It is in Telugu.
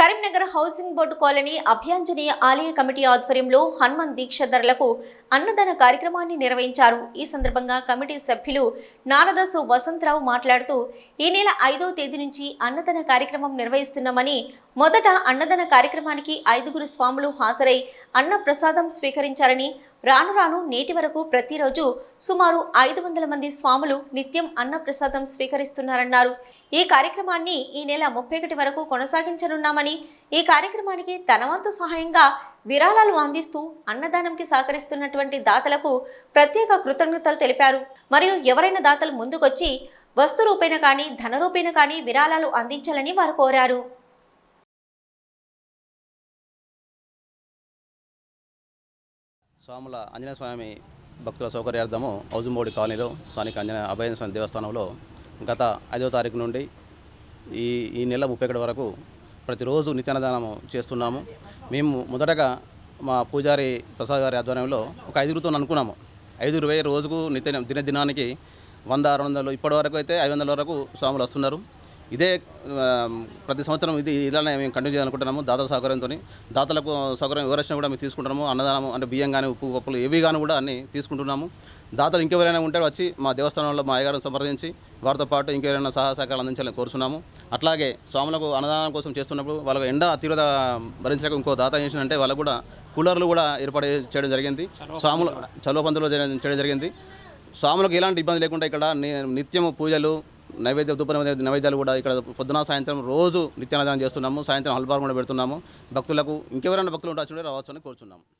Karimnagar housing board colony Abhayanjaneya ఆలయ కమిటీ ఆధ్వర్యంలో హనుమాన్ దీక్షధరలకు అన్నదాన కార్యక్రమాన్ని నిర్వహించారు. ఈ సందర్భంగా కమిటీ సభ్యులు నారదసు వసంతరావు మాట్లాడుతూ ఈ నెల ఐదో తేదీ నుంచి అన్నదాన కార్యక్రమం నిర్వహిస్తున్నామని మొదట అన్నదాన కార్యక్రమానికి ఐదుగురు స్వాములు హాజరై అన్న ప్రసాదం స్వీకరించారని రాను రాను నేటి వరకు ప్రతిరోజు సుమారు ఐదు వందల మంది స్వాములు నిత్యం అన్నప్రసాదం స్వీకరిస్తున్నారన్నారు. ఈ కార్యక్రమాన్ని ఈ నెల ముప్పై ఒకటి వరకు కొనసాగించనున్నామని ఈ కార్యక్రమానికి తన వంతు సహాయంగా విరాళాలు అందిస్తూ అన్నదానంకి సహకరిస్తున్నటువంటి దాతలకు ప్రత్యేక కృతజ్ఞతలు తెలిపారు. మరియు ఎవరైనా దాతలు ముందుకొచ్చి వస్తు రూపేణ కానీ ధన రూపేణ కానీ విరాళాలు అందించాలని వారు కోరారు. స్వాముల ఆంజనేయ స్వామి భక్తుల సౌకర్యార్థము ఔజుమోడి కాలనీలో స్థానిక ఆంజనేయ అభయ స్వామి దేవస్థానంలో గత ఐదో తారీఖు నుండి ఈ ఈ నెల ముప్పై ఒకటి వరకు ప్రతిరోజు నిత్యాన్నదానం చేస్తున్నాము. మేము మొదటగా మా పూజారి ప్రసాద్ గారి ఆధ్వర్యంలో ఒక ఐదుగురితో అనుకున్నాము. ఐదుగురు వెయ్యి రోజుకు నిత్య దినదినానికి వంద ఆరు వందలు ఇప్పటి వరకు అయితే ఐదు వందల వరకు స్వాములు వస్తున్నారు. ఇదే ప్రతి సంవత్సరం ఇది ఇలానే మేము కంటిన్యూ చేయాలనుకుంటున్నాము దాతల సహకారంతో దాతలకు సౌకర్యం ఎవరైనా కూడా మేము తీసుకుంటున్నాము. అన్నదానం అంటే బియ్యం కానీ ఉప్పు పప్పులు ఏవి కానీ కూడా అన్ని తీసుకుంటున్నాము. దాతలు ఇంకెవరైనా ఉంటే వచ్చి మా దేవస్థానంలో మా అయ్యగారిని సంప్రదించి వారితో పాటు ఇంకెవరైనా సహాయ సహకారాలు అందించాలని కోరుతున్నాము అట్లాగే స్వాములకు అన్నదానం కోసం చేస్తున్నప్పుడు వాళ్ళకు ఎండ తీవ్రత భరించలేక ఇంకో దాత చేసినంటే వాళ్ళకు కూడా కూలర్లు కూడా ఏర్పాటు చేయడం జరిగింది. స్వాములు చలువ పందులు చేయడం జరిగింది. స్వాములకు ఎలాంటి ఇబ్బంది లేకుండా ఇక్కడ నిత్యము పూజలు నైవేద్య ధూప నైవేద్యాలు కూడా ఇక్కడ పొద్దున సాయంత్రం రోజు నిత్యాన్నదానం చేస్తున్నాము. సాయంత్రం హల్బార్ కూడా పెడుతున్నాము. భక్తులకు ఇంకెవరైనా భక్తులు ఉంటే చూడండి రావచ్చు అని కోరుచున్నాము.